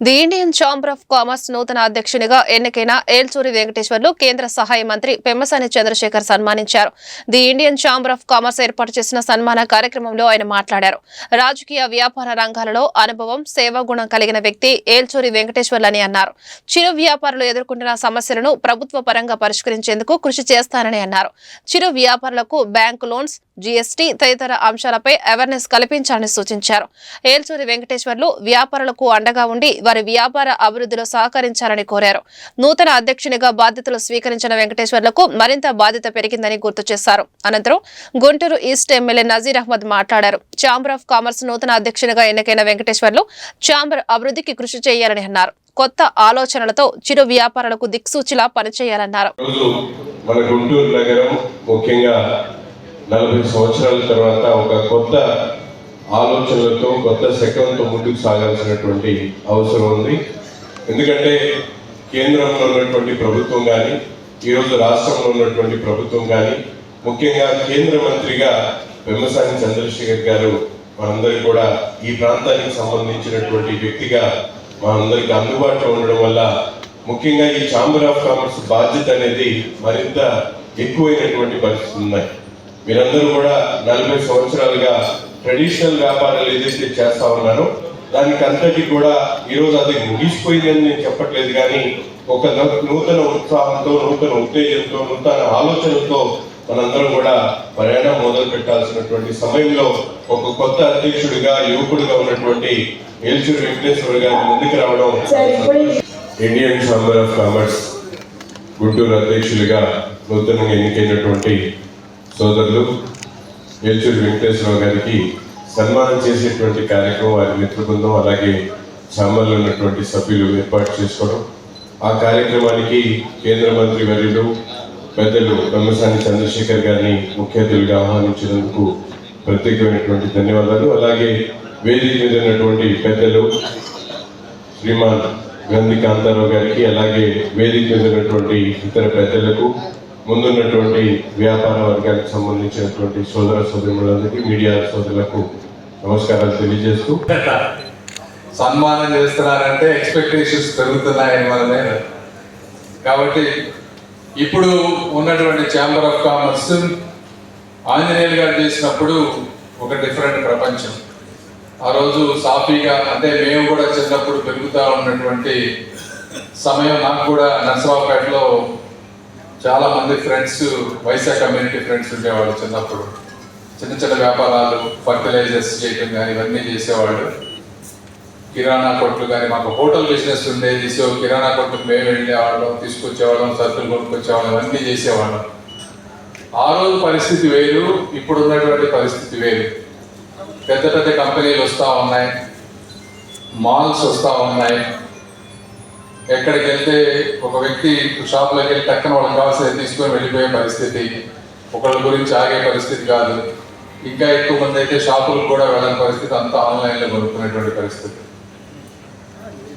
The Indian chamber of commerce నూతన అధ్యక్షునిగా ఎన్నికైన ఏల్చూరి వెంకటేశ్వర్లు కేంద్ర సహాయ మంత్రి పెమ్మసాని చంద్రశేఖర్ సన్మానించారు. The Indian chamber of commerce ఏర్పాటు చేసిన సన్మాన కార్యక్రమంలో ఆయన మాట్లాడారు. రాజకీయ వ్యాపార రంగాలలో అనుభవం సేవా గుణం కలిగిన వ్యక్తి ఏల్చూరి వెంకటేశ్వర్లని అన్నారు. చిరు వ్యాపారులు ఎదుర్కొంటున్న సమస్యలను ప్రభుత్వ పరంగా పరిష్కరించేందుకు కృషి చేస్తానని అన్నారు. చిరు వ్యాపారులకు బ్యాంకు లోన్స్ జీఎస్టీ తదితర అంశాలపై అవేర్నెస్ కల్పించాలని సూచించారు. ఏల్చూరి వెంకటేశ్వర్లు వ్యాపారులకు అండగా ఉండి వారి వ్యాపార అభివృద్ధిలో సహకరించాలని కోరారు. నూతన అధ్యక్షునిగా బాధ్యతలు స్వీకరించిన వెంకటేశ్వర్లకు మరింత బాధ్యత పెరిగిందని గుర్తు చేశారు. అనంతరం గుంటూరు ఈస్ట్ ఎమ్మెల్యే నజీర్ అహ్మద్ మాట్లాడారు. ఛాంబర్ ఆఫ్ కామర్స్ నూతన అధ్యక్షునిగా ఎన్నికైన వెంకటేశ్వర్లు ఛాంబర్ అభివృద్ధికి కృషి చేయాలని అన్నారు. కొత్త ఆలోచనలతో చిరు వ్యాపారాలకు దిక్సూచిలా పనిచేయాలన్నారు. మన గుంటూరు నగరం ముఖ్యంగా నలభై సంవత్సరాల తర్వాత ఒక కొత్త ఆలోచనలతో కొత్త శకంతో ముందుకు సాగాల్సినటువంటి అవసరం ఉంది. ఎందుకంటే కేంద్రంలో ఉన్నటువంటి ప్రభుత్వం కానీ ఈరోజు రాష్ట్రంలో ఉన్నటువంటి ప్రభుత్వం కానీ ముఖ్యంగా కేంద్ర మంత్రిగా పెమ్మసాని చంద్రశేఖర్ గారు మనందరికీ కూడా ఈ ప్రాంతానికి సంబంధించినటువంటి వ్యక్తిగా మనందరికి అందుబాటులో ఉండడం వల్ల ముఖ్యంగా ఈ ఛాంబర్ ఆఫ్ కామర్స్ బాధ్యత అనేది మరింత ఎక్కువైనటువంటి పరిస్థితులు ఉన్నాయి. మీరందరూ కూడా నలభై సంవత్సరాలుగా ట్రెడిషనల్ వ్యాపారాలు ఏదైతే చేస్తా ఉన్నారో దానికి అంతటి కూడా ఈరోజు అది ముగిసిపోయిందని నేను చెప్పట్లేదు కానీ ఒక నూతన ఉత్సాహంతో నూతన ఉత్తేజంతో నూతన ఆలోచనతో మనందరం కూడా ప్రయాణం మొదలు పెట్టాల్సినటువంటి సమయంలో ఒక కొత్త అధ్యక్షుడిగా యువకుడిగా ఉన్నటువంటి ఏల్చూరి వెంకటేశ్వర గారి ముందుకు రావడం Indian chamber of commerce Guntur అధ్యక్షులుగా నూతనంగా ఎన్నికైనటువంటి సోదరులు ఏల్చూరి వెంకటేశ్వరరావు గారికి సన్మానం చేసేటువంటి కార్యక్రమం వారి మిత్ర బృందం అలాగే ఛాంబర్లో ఉన్నటువంటి సభ్యులు ఏర్పాటు చేసుకోవడం. ఆ కార్యక్రమానికి కేంద్ర మంత్రి వర్యుడు పెద్దలు బ్రహ్మసాని చంద్రశేఖర్ గారిని ముఖ్య అతిథులుగా ఆహ్వానించినందుకు ప్రత్యేకమైనటువంటి ధన్యవాదాలు. అలాగే వేదిక మీద ఉన్నటువంటి పెద్దలు శ్రీమాన్ గంధి కాంతారావు గారికి అలాగే వేదిక మీద ఉన్నటువంటి ఇతర పెద్దలకు ముందున్నటువంటి వ్యాపార వర్గానికి సంబంధించినటువంటి సోదర సోదరులందరికీ మీడియా సోదరులకు నమస్కారాలు తెలియజేస్తూ. సన్మానం చేస్తున్నారంటే ఎక్స్పెక్టేషన్స్ పెరుగుతున్నాయని మన మీద కాబట్టి ఇప్పుడు ఉన్నటువంటి ఛాంబర్ ఆఫ్ కామర్స్ ఆంజనేయులు గారు చేసినప్పుడు ఒక డిఫరెంట్ ప్రపంచం. ఆ రోజు సాఫీగా అంటే మేము కూడా చిన్నప్పుడు పెరుగుతూ ఉన్నటువంటి సమయం నాకు కూడా నర్సరావుపేటలో చాలా మంది ఫ్రెండ్స్ వైశాఖ కమ్యూనిటీ ఫ్రెండ్స్ ఉండేవాళ్ళు చిన్నప్పుడు. చిన్న చిన్న వ్యాపారాలు ఫర్టిలైజర్స్ చేయటం కానీ ఇవన్నీ చేసేవాళ్ళు. కిరాణా కొట్లు కానీ మాకు హోటల్ బిజినెస్ ఉండేది. సో కిరాణా కొట్టుకు మేము వెళ్ళేవాళ్ళం తీసుకొచ్చేవాళ్ళం సరుకులు కొనుక్కొచ్చేవాళ్ళం అన్నీ చేసేవాళ్ళం. ఆ రోజు పరిస్థితి వేరు ఇప్పుడు ఉన్నటువంటి పరిస్థితి వేరు. పెద్ద పెద్ద కంపెనీలు వస్తూ ఉన్నాయి. మాల్స్ వస్తూ ఉన్నాయి. ఎక్కడికి వెళ్తే ఒక వ్యక్తి షాప్లోకి వెళ్ళి టక్కన వాళ్ళకి కావాల్సింది తీసుకొని వెళ్ళిపోయే పరిస్థితి ఒకళ్ళ గురించి ఆగే పరిస్థితి కాదు. ఇంకా ఎక్కువ మంది అయితే షాపులకు కూడా వెళ్ళని పరిస్థితి అంతా ఆన్లైన్లో కొనుక్కునేటువంటి పరిస్థితి.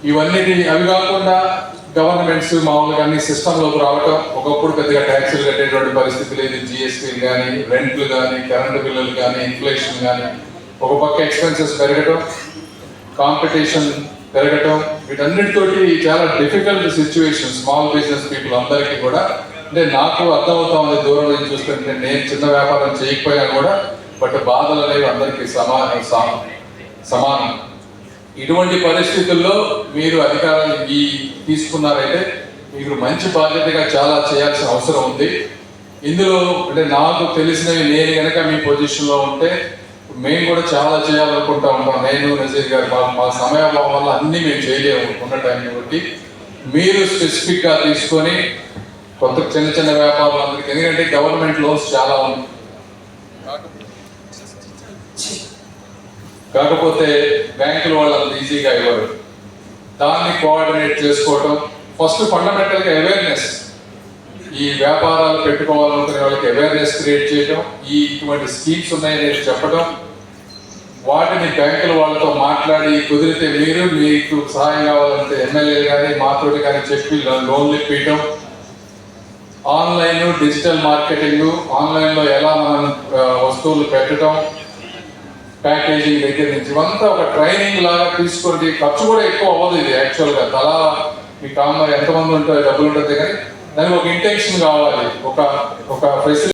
ఇవన్నీ అవి కాకుండా గవర్నమెంట్స్ మామూలుగా అన్ని సిస్టంలోకి రావటం ఒకప్పుడు పెద్దగా ట్యాక్సులు కట్టేటువంటి పరిస్థితి లేదు. జిఎస్టీలు కానీ రెంట్లు కానీ కరెంటు బిల్లులు కానీ ఇన్ఫ్లేషన్ కానీ ఒక పక్క ఎక్స్పెన్సెస్ పెరగటం కాంపిటీషన్ పెరగటం వీటన్నిటితోటి చాలా difficult situation small business people అందరికీ కూడా. అంటే నాకు అర్థమవుతా ఉంది దూరం నుంచి చూస్తుంటే నేను చిన్న వ్యాపారం చేయకపోయినా కూడా బట్ బాధలు అనేవి అందరికీ సమాన సమానం. ఇటువంటి పరిస్థితుల్లో మీరు అధికారాన్ని ఈ తీసుకున్నారైతే మీరు మంచి బాధ్యతగా చాలా చేయాల్సిన అవసరం ఉంది. ఇందులో అంటే నాకు తెలిసినవి నేను కనుక మీ పొజిషన్లో ఉంటే మేము కూడా చాలా చేయాలనుకుంటా ఉంటాం నేను నజీర్ గారు మా మా సమయం వల్ల అన్ని మేము చేయలేము ఉన్న టైంని బట్టి మీరు స్పెసిఫిక్గా తీసుకొని కొత్త చిన్న చిన్న వ్యాపారులందరికీ ఎందుకంటే గవర్నమెంట్ లోన్స్ చాలా ఉంది కాకపోతే బ్యాంకుల వాళ్ళు అంత ఈజీగా ఇవ్వరు. దాన్ని కోఆర్డినేట్ చేసుకోవటం ఫస్ట్ ఫండమెంటల్గా అవేర్నెస్ ఈ వ్యాపారాలు పెట్టుకోవాలనుకునే వాళ్ళకి అవేర్నెస్ క్రియేట్ చేయటం ఈ ఇటువంటి స్కీమ్స్ ఉన్నాయని చెప్పడం వాటిని బ్యాంకుల వాళ్ళతో మాట్లాడి కుదిరితే మీరు మీకు సహాయం కావాలంటే ఎమ్మెల్యే కానీ మాతోటి కానీ చెప్పి లోన్లు ఇప్పించడం ఆన్లైన్ డిజిటల్ మార్కెటింగ్ ఆన్లైన్లో ఎలా మనం వస్తువులు పెట్టడం ప్యాకేజింగ్ దగ్గర నుంచి ఇవంతా ఒక ట్రైనింగ్ లాగా తీసుకొని ఖర్చు కూడా ఎక్కువ అవ్వదు ఇది యాక్చువల్గా తలా మీ కామ్మ ఎంతమంది ఉంటారు డబ్బులు ఉంటుంది కానీ దానికి ఒక ఇంటెన్షన్ కావాలి. ఒక ఒక ఫెసిలిటీ